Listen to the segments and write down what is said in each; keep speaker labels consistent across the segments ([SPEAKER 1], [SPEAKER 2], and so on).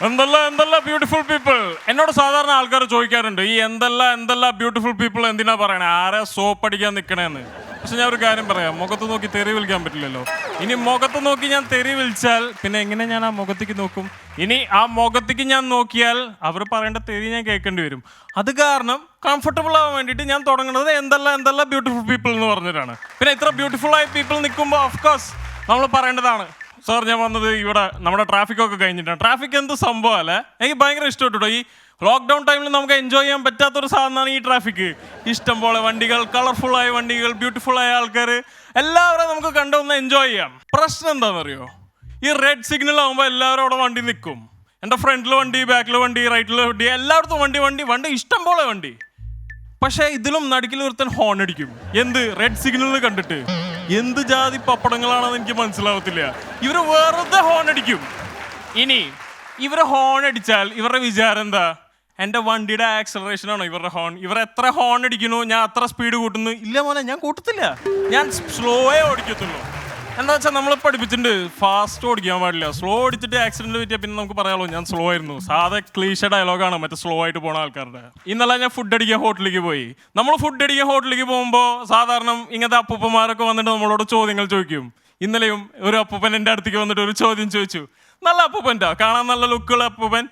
[SPEAKER 1] എന്തെല്ലാം എന്തല്ല beautiful people എന്നോട് സാധാരണ ആൾക്കാർ ചോദിക്കാറുണ്ട് ഈ എന്തല്ല എന്തല്ല ബ്യൂട്ടിഫുൾ പീപ്പിൾ എന്തിനാ പറയണേ? ആരെ സോപ്പ് അടിക്കാൻ നിൽക്കണേന്ന് പക്ഷെ ഞാൻ ഒരു കാര്യം പറയാം മുഖത്ത് നോക്കി തെറി വിളിക്കാൻ പറ്റില്ലല്ലോ. ഇനി മുഖത്ത് നോക്കി ഞാൻ തെറി വിളിച്ചാൽ പിന്നെ എങ്ങനെ ഞാൻ ആ മുഖത്തേക്ക് നോക്കും? ഇനി ആ മുഖത്തേക്ക് ഞാൻ നോക്കിയാൽ അവർ പറയേണ്ട തെറി ഞാൻ കേൾക്കേണ്ടി വരും. അത് കാരണം കംഫർട്ടബിൾ ആവാൻ വേണ്ടിയിട്ട് ഞാൻ തുടങ്ങുന്നത് എന്തല്ല എന്തല്ല ബ്യൂട്ടിഫുൾ പീപ്പിൾ എന്ന് പറഞ്ഞിട്ടാണ്. പിന്നെ ഇത്ര ബ്യൂട്ടിഫുൾ ആയ പീപ്പിൾ നിൽക്കുമ്പോൾ ഓഫ് ഓഫ്കോഴ്സ് നമ്മൾ പറയേണ്ടതാണ് സാർ ഞാൻ വന്നത് ഇവിടെ നമ്മുടെ ട്രാഫിക് ഒക്കെ കഴിഞ്ഞിട്ടാണ്. ട്രാഫിക് എന്ത് സംഭവം അല്ലേ? എനിക്ക് ഭയങ്കര ഇഷ്ടപ്പെട്ടു ഈ ലോക്ക്ഡൗൺ ടൈമിൽ നമുക്ക് എൻജോയ് ചെയ്യാൻ പറ്റാത്തൊരു സാധനമാണ് ഈ ട്രാഫിക് ഇഷ്ടം പോലെ വണ്ടികൾ കളർഫുൾ ആയ വണ്ടികൾ ബ്യൂട്ടിഫുൾ ആയ ആൾക്കാർ. എല്ലാവരും നമുക്ക് കണ്ടൊന്ന് എൻജോയ് ചെയ്യാം. പ്രശ്നം എന്താണെന്നറിയോ? ഈ റെഡ് സിഗ്നൽ ആകുമ്പോൾ എല്ലാവരും അവിടെ വണ്ടി നിൽക്കും എന്റെ ഫ്രണ്ടിൽ വണ്ടി ബാക്കിൽ വണ്ടി റൈറ്റിൽ വണ്ടി എല്ലായിടത്തും വണ്ടി വണ്ടി വണ്ടി ഇഷ്ടം പോലെ വണ്ടി. പക്ഷേ ഇതിലും നടുക്കിൽ ഒരുത്തൻ ഹോൺ അടിക്കും. എന്ത്? റെഡ് സിഗ്നൽ കണ്ടിട്ട്. എന്ത് ജാതി പപ്പടങ്ങളാണെന്ന് എനിക്ക് മനസ്സിലാവത്തില്ല. ഇവർ വെറുതെ ഹോൺ അടിക്കും. ഇനി ഇവർ ഹോൺ അടിച്ചാൽ ഇവരുടെ വിചാരം എന്താ? എന്റെ വണ്ടിയുടെ ആക്സലറേഷൻ ആണോ ഇവരുടെ ഹോൺ ഇവർ എത്ര ഹോൺ അടിക്കുന്നു? ഞാൻ അത്ര സ്പീഡ് കൂട്ടുന്നു? ഇല്ല മോനെ ഞാൻ കൂട്ടത്തില്ല. ഞാൻ സ്ലോയേ ഓടിക്കത്തുള്ളൂ. എന്താ വെച്ചാൽ നമ്മൾ പഠിപ്പിച്ചിട്ടുണ്ട് ഫാസ്റ്റ് ഓടിക്കാൻ പാടില്ല. സ്ലോ ഓടിച്ചിട്ട് ആക്സിഡന്റ് പറ്റിയ പിന്നെ നമുക്ക് പറയാമല്ലോ ഞാൻ സ്ലോ ആയിരുന്നു. സാധാ ക്ലീഷ ഡയലോഗാണ് മറ്റേ സ്ലോ ആയിട്ട് പോണ ആൾക്കാരുടെ. ഇന്നലെ ഞാൻ ഫുഡ് അടിക്കാൻ ഹോട്ടലിലേക്ക് പോയി. നമ്മൾ ഫുഡ് അടിക്കാൻ ഹോട്ടലിലേക്ക് പോകുമ്പോൾ സാധാരണ ഇങ്ങനത്തെ അപ്പൂപ്പന്മാരൊക്കെ വന്നിട്ട് നമ്മളോട് ചോദ്യങ്ങൾ ചോദിക്കും. ഇന്നലെയും ഒരു അപ്പൂപ്പൻ എന്റെ അടുത്തേക്ക് വന്നിട്ട് ഒരു ചോദ്യം ചോദിച്ചു. നല്ല അപ്പൂപ്പന്റെ കാണാൻ നല്ല ലുക്കുള്ള അപ്പൂപ്പൻ.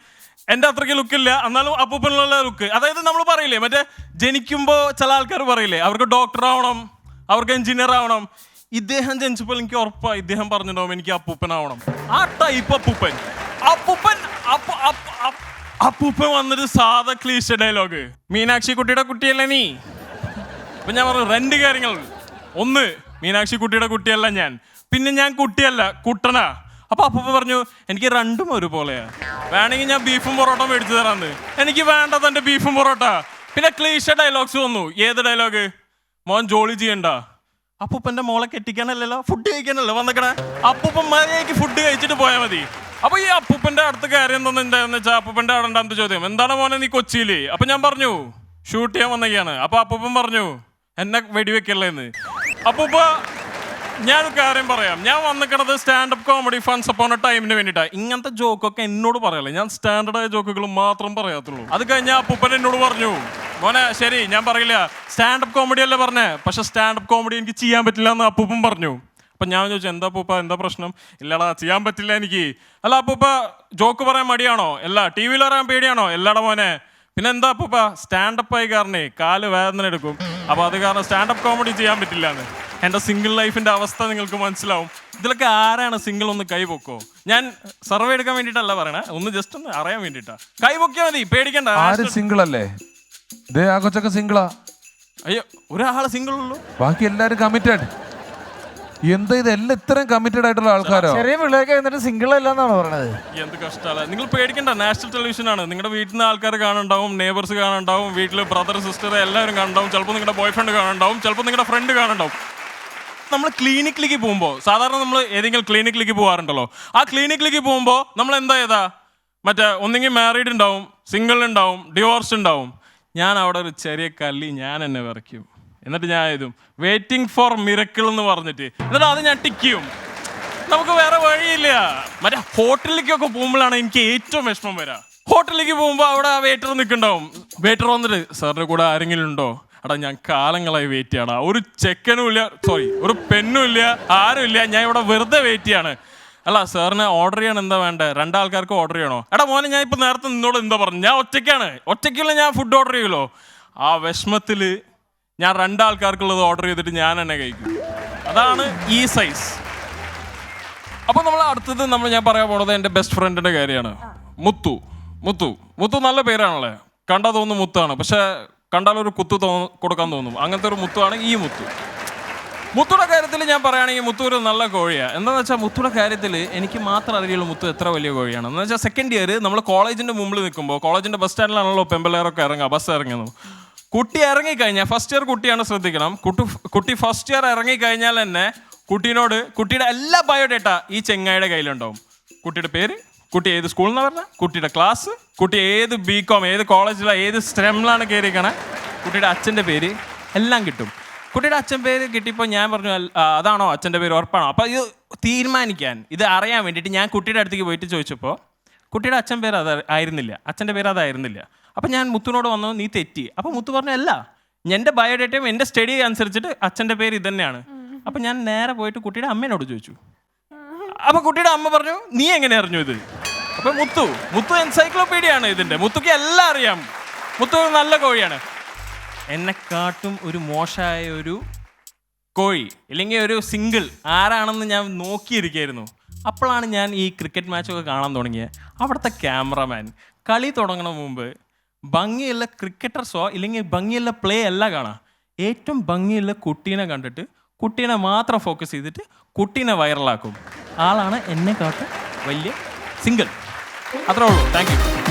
[SPEAKER 1] എന്റെ അത്രയ്ക്ക് ലുക്കില്ല എന്നാലും അപ്പൂപ്പനുള്ള ലുക്ക് അതായത് നമ്മൾ പറയില്ലേ മറ്റേ ജനിക്കുമ്പോൾ ചില ആൾക്കാർ പറയില്ലേ അവർക്ക് ഡോക്ടർ ആവണം അവർക്ക് എഞ്ചിനീയർ ആവണം. ഇദ്ദേഹം ജനിച്ചപ്പോൾ എനിക്ക് ഉറപ്പായി. ഇദ്ദേഹം പറഞ്ഞിട്ടുണ്ടാവും എനിക്ക് അപ്പൂപ്പനാവണം. ആ ടൈപ്പ് അപ്പൂപ്പൻ. അപ്പൂപ്പൻ അപ്പ- അപ്പ- അപ്പ- അപ്പൂപ്പൻ വന്നൊരു സാധാ ക്ലീശ ഡയലോഗ് മീനാക്ഷി കുട്ടിയുടെ കുട്ടിയല്ല നീ? അപ്പൊ ഞാൻ പറഞ്ഞു രണ്ട് കാര്യങ്ങൾ. ഒന്ന് മീനാക്ഷി കുട്ടിയുടെ കുട്ടിയല്ല ഞാൻ. പിന്നെ ഞാൻ കുട്ടിയല്ല കുട്ടനാ. അപ്പൊ അപ്പൂപ്പ പറഞ്ഞു എനിക്ക് രണ്ടും ഒരുപോലെയാ. വേണമെങ്കിൽ ഞാൻ ബീഫും പൊറോട്ട മേടിച്ചു തരാന്ന്. എനിക്ക് വേണ്ട തന്റെ ബീഫും പൊറോട്ട. പിന്നെ ക്ലീശ ഡയലോഗ്സ് വന്നു. ഏത് ഡയലോഗ് മോൻ ജോളി ചെയ്യണ്ട? അപ്പൂപ്പന്റെ മോളെ കെട്ടിക്കാനല്ലല്ലോ ഫുഡ് കഴിക്കാനല്ലോ വന്നേക്കണേ. അപ്പൂപ്പൻ മര്യാദയ്ക്ക് ഫുഡ് കഴിച്ചിട്ട് പോയാൽ മതി. അപ്പൊ ഈ അപ്പൂപ്പന്റെ അടുത്ത കാര്യം എന്താന്ന് വെച്ചാൽ അപ്പൂപ്പന്റെ രണ്ടാമത്തെ ചോദ്യം. എന്താണ് മോനെ നീ കൊച്ചിയിൽ? അപ്പൊ ഞാൻ പറഞ്ഞു ഷൂട്ട് ചെയ്യാൻ വന്നൊക്കെയാണ് അപ്പൊ അപ്പൂപ്പൻ പറഞ്ഞു എന്നെ വെടിവെക്കല്ലേന്ന് അപ്പൂപ്പ ഞാൻ കാര്യം പറയാം. ഞാൻ വന്നിക്കണത് സ്റ്റാൻഡപ്പ് കോമഡി ഫൺസ് അപ്പോൺ ടൈമിന് വേണ്ടിയിട്ടാണ് ഇങ്ങനത്തെ ജോക്കൊക്കെ എന്നോട് പറയല്ലേ. ഞാൻ സ്റ്റാൻഡേർഡായ ജോക്കുകൾ മാത്രം പറയാത്തുള്ളൂ. അത് കഴിഞ്ഞാൽ അപ്പൂപ്പൻ എന്നോട് പറഞ്ഞു മോനെ ശരി ഞാൻ പറയില്ല. സ്റ്റാൻഡപ്പ് കോമഡി അല്ലേ പറഞ്ഞേ? പക്ഷെ സ്റ്റാൻഡപ്പ് കോമഡി എനിക്ക് ചെയ്യാൻ പറ്റില്ല എന്ന് അപ്പൂപ്പൻ പറഞ്ഞു. അപ്പം ഞാൻ ചോദിച്ചു എന്താ അപ്പൂപ്പ? എന്താ പ്രശ്നം? ഇല്ലടാ ചെയ്യാൻ പറ്റില്ല എനിക്ക്. അല്ല അപ്പൂപ്പ ജോക്ക് പറയാൻ മടിയാണോ? അല്ല ടി വിയിൽ പറയാൻ പേടിയാണോ? എല്ലാടാ മോനെ. പിന്നെ എന്താ അപ്പൂപ്പ? സ്റ്റാൻഡപ്പ് ആയി കാരണേ കാൽ വേദന എടുക്കും. അപ്പോൾ അത് കാരണം സ്റ്റാൻഡപ്പ് കോമഡി ചെയ്യാൻ പറ്റില്ല എന്ന്. എന്റെ സിംഗിൾ ലൈഫിന്റെ അവസ്ഥ നിങ്ങൾക്ക് മനസ്സിലാവും. ഇതിലൊക്കെ ആരാണ് സിംഗിൾ ഒന്ന് കൈപൊക്കോ ഞാൻ സർവേ എടുക്കാൻ വേണ്ടിയിട്ടല്ല പറയണേ. ഒന്ന് ജസ്റ്റ് ഒന്ന് അറിയാൻ വേണ്ടിയിട്ടാ. കൈപൊക്കിയാ മതി പേടിക്കണ്ട.
[SPEAKER 2] ആര് സിംഗിൾ അല്ലേ? ദേ ആ കൊച്ചൊക്കെ സിംഗിളാ
[SPEAKER 1] അയ്യോ ഒരാളെ സിംഗിൾ ഉള്ളൂ.
[SPEAKER 2] ബാക്കി എല്ലാരും കമ്മിറ്റഡ് എന്താ ഇത്? എല്ലാം ഇത്രയും കമ്മിറ്റഡ് ആയിട്ടുള്ള ആൾക്കാരോ?
[SPEAKER 3] ചെറിയ പിള്ളേർക്ക് എന്നിട്ട് സിംഗിൾ അല്ല എന്നാണ് പറഞ്ഞത്
[SPEAKER 1] എന്ത് കഷ്ടമാണ് നിങ്ങൾ പേടിക്കണ്ട നാഷണൽ ടെലിവിഷൻ ആണ്. നിങ്ങളുടെ വീട്ടിൽ നിന്ന് ആൾക്കാർ കാണുണ്ടാവും നെയ്ബേഴ്സ് കാണുണ്ടാവും വീട്ടിൽ ബ്രദർ സിസ്റ്റർ എല്ലാവരും കാണുണ്ടാവും ചിലപ്പോൾ നിങ്ങളുടെ ബോയ്ഫ്രണ്ട് ഫ്രണ്ട് കാണുന്നുണ്ടാവും ചിലപ്പോൾ നിങ്ങളുടെ ഫ്രണ്ട് കാണുന്നുണ്ടാവും. നമ്മൾ ക്ലിനിക്കിലേക്ക് പോകുമ്പോൾ സാധാരണ നമ്മൾ ഏതെങ്കിലും ക്ലിനിക്കിലേക്ക് പോകാറുണ്ടല്ലോ ആ ക്ലിനിക്കിലേക്ക് പോകുമ്പോൾ നമ്മൾ എന്താ ചെയ്താ? മറ്റേ ഒന്നെങ്കിൽ മാരീഡ് ഉണ്ടാവും സിംഗിൾ ഉണ്ടാവും ഡിവോഴ്സ് ഉണ്ടാവും ഞാൻ അവിടെ ഒരു ചെറിയ കല്ലി ഞാൻ എന്നെ വിറയ്ക്കും. എന്നിട്ട് ഞാൻ എഴുതും വെയിറ്റിംഗ് ഫോർ മിറക്കിൾ എന്ന് പറഞ്ഞിട്ട്. എന്നിട്ട് അത് ഞാൻ ടിക്കും നമുക്ക് വേറെ വഴിയില്ല. മറ്റേ ഹോട്ടലിലേക്കൊക്കെ പോകുമ്പോഴാണ് എനിക്ക് ഏറ്റവും വിഷമം വരാം. ഹോട്ടലിലേക്ക് പോകുമ്പോൾ അവിടെ ആ വെയിറ്റർ നിൽക്കുന്നുണ്ടാവും വെയിറ്റർ വന്നിട്ട് സാറിന്റെ കൂടെ ആരെങ്കിലും ഉണ്ടോ? എടാ ഞാൻ കാലങ്ങളായി വെയിറ്റ് ചെയ്യണം. ഒരു ചെക്കനും ഇല്ല സോറി ഒരു പെണ്ണും ഇല്ല ആരും ഇല്ല ഞാൻ ഇവിടെ വെറുതെ വെയിറ്റ് ചെയ്യാണ്. അല്ല സാറിന് ഓർഡർ ചെയ്യണം എന്താ വേണ്ടേ? രണ്ടാൾക്കാർക്ക് ഓർഡർ ചെയ്യണോ? എടാ മോനെ ഞാൻ ഇപ്പോൾ നേരത്തെ നിന്നോട് എന്താ പറഞ്ഞു? ഞാൻ ഒറ്റയ്ക്കാണ്. ഒറ്റയ്ക്കുള്ള ഞാൻ ഫുഡ് ഓർഡർ ചെയ്യുമല്ലോ. ആ വിഷമത്തിൽ ഞാൻ രണ്ടാൾക്കാർക്കുള്ളത് ഓർഡർ ചെയ്തിട്ട് ഞാൻ തന്നെ കഴിക്കും. അതാണ് ഈ സൈസ് അപ്പോൾ നമ്മൾ അടുത്തത് നമ്മൾ ഞാൻ പറയാൻ പോണത് എന്റെ ബെസ്റ്റ് ഫ്രണ്ടിന്റെ കാര്യമാണ്. മുത്തു. മുത്തു. മുത്തു നല്ല പേരാണല്ലേ? കണ്ടാ തോന്നുന്നു മുത്താണ്. പക്ഷെ കണ്ടാൽ ഒരു കുത്തു തോ കൊടുക്കാൻ തോന്നും. അങ്ങനത്തെ ഒരു മുത്തുവാണ് ഈ മുത്തു. മുത്തുടെ കാര്യത്തിൽ ഞാൻ പറയുകയാണെങ്കിൽ മുത്തു ഒരു നല്ല കോഴിയാണ് എന്താണെന്ന് വെച്ചാൽ മുത്തുടെ കാര്യത്തിൽ എനിക്ക് മാത്രം അറിയുള്ളൂ മുത്തു എത്ര വലിയ കോഴിയാണ്. എന്ന് വെച്ചാൽ സെക്കൻഡ് ഇയർ നമ്മൾ കോളേജിന്റെ മുമ്പിൽ നിൽക്കുമ്പോൾ കോളേജിന്റെ ബസ് സ്റ്റാൻഡിലാണല്ലോ പെമ്പിള്ളേരൊക്കെ ഇറങ്ങുക ബസ് ഇറങ്ങുന്നു കുട്ടി ഇറങ്ങിക്കഴിഞ്ഞാൽ ഫസ്റ്റ് ഇയർ കുട്ടിയാണ് ശ്രദ്ധിക്കണം. കുട്ടി കുട്ടി ഫസ്റ്റ് ഇയർ ഇറങ്ങിക്കഴിഞ്ഞാൽ തന്നെ കുട്ടീനോട് കുട്ടിയുടെ എല്ലാ ബയോഡേറ്റ ഈ ചെങ്ങായിയുടെ കയ്യിലുണ്ടാവും. കുട്ടിയുടെ പേര് കുട്ടി ഏത് സ്കൂളിൽ നിന്ന് പറഞ്ഞ? കുട്ടിയുടെ ക്ലാസ് കുട്ടി ഏത് ബി കോം ഏത് കോളേജിലാണ് ഏത് സ്ട്രെമിലാണ് കയറിയിരിക്കണേ കുട്ടിയുടെ അച്ഛന്റെ പേര് എല്ലാം കിട്ടും. കുട്ടിയുടെ അച്ഛൻ പേര് കിട്ടിയപ്പോൾ ഞാൻ പറഞ്ഞു അതാണോ അച്ഛന്റെ പേര്? ഉറപ്പാണോ? അപ്പോൾ ഇത് തീരുമാനിക്കാൻ ഇത് അറിയാൻ വേണ്ടിയിട്ട് ഞാൻ കുട്ടിയുടെ അടുത്തേക്ക് പോയിട്ട് ചോദിച്ചപ്പോൾ കുട്ടിയുടെ അച്ഛൻ പേര് അത് ആയിരുന്നില്ല. അച്ഛന്റെ പേര് അതായിരുന്നില്ല. അപ്പം ഞാൻ മുത്തുനോട് വന്നു നീ തെറ്റി. അപ്പോൾ മുത്തു പറഞ്ഞു അല്ല എന്റെ ബയോഡേറ്റയും എന്റെ സ്റ്റഡി അനുസരിച്ചിട്ട് അച്ഛന്റെ പേര് ഇത് തന്നെയാണ് അപ്പം ഞാൻ നേരെ പോയിട്ട് കുട്ടിയുടെ അമ്മേനോട് ചോദിച്ചു. അപ്പോൾ കുട്ടിയുടെ അമ്മ പറഞ്ഞു നീ എങ്ങനെ അറിഞ്ഞു ഇത്? അപ്പൊ മുത്തു മുത്തു എൻസൈക്ലോപീഡിയ ആണ് ഇതിന്റെ. മുത്തുക്ക് എല്ലാം അറിയാം. മുത്തു നല്ല കോഴിയാണ്. എന്നെ കാട്ടും ഒരു മോശമായ ഒരു കോഴി ഇല്ലെങ്കിൽ ഒരു സിംഗിൾ ആരാണെന്ന് ഞാൻ നോക്കിയിരിക്കുകയായിരുന്നു അപ്പോഴാണ് ഞാൻ ഈ ക്രിക്കറ്റ് മാച്ചൊക്കെ കാണാൻ തുടങ്ങിയത് അവിടുത്തെ ക്യാമറമാൻ കളി തുടങ്ങണ മുമ്പ് ഭംഗിയുള്ള ക്രിക്കറ്റർസോ ഇല്ലെങ്കിൽ ഭംഗിയുള്ള പ്ലേ അല്ല കാണാം. ഏറ്റവും ഭംഗിയുള്ള കുട്ടീനെ കണ്ടിട്ട് കുട്ടീനെ മാത്രം ഫോക്കസ് ചെയ്തിട്ട് കുട്ടീനെ വൈറലാക്കും ആളാണ് എന്നെക്കാട്ടും വലിയ സിംഗിൾ. അത്രേ ഉള്ളൂ. Thank you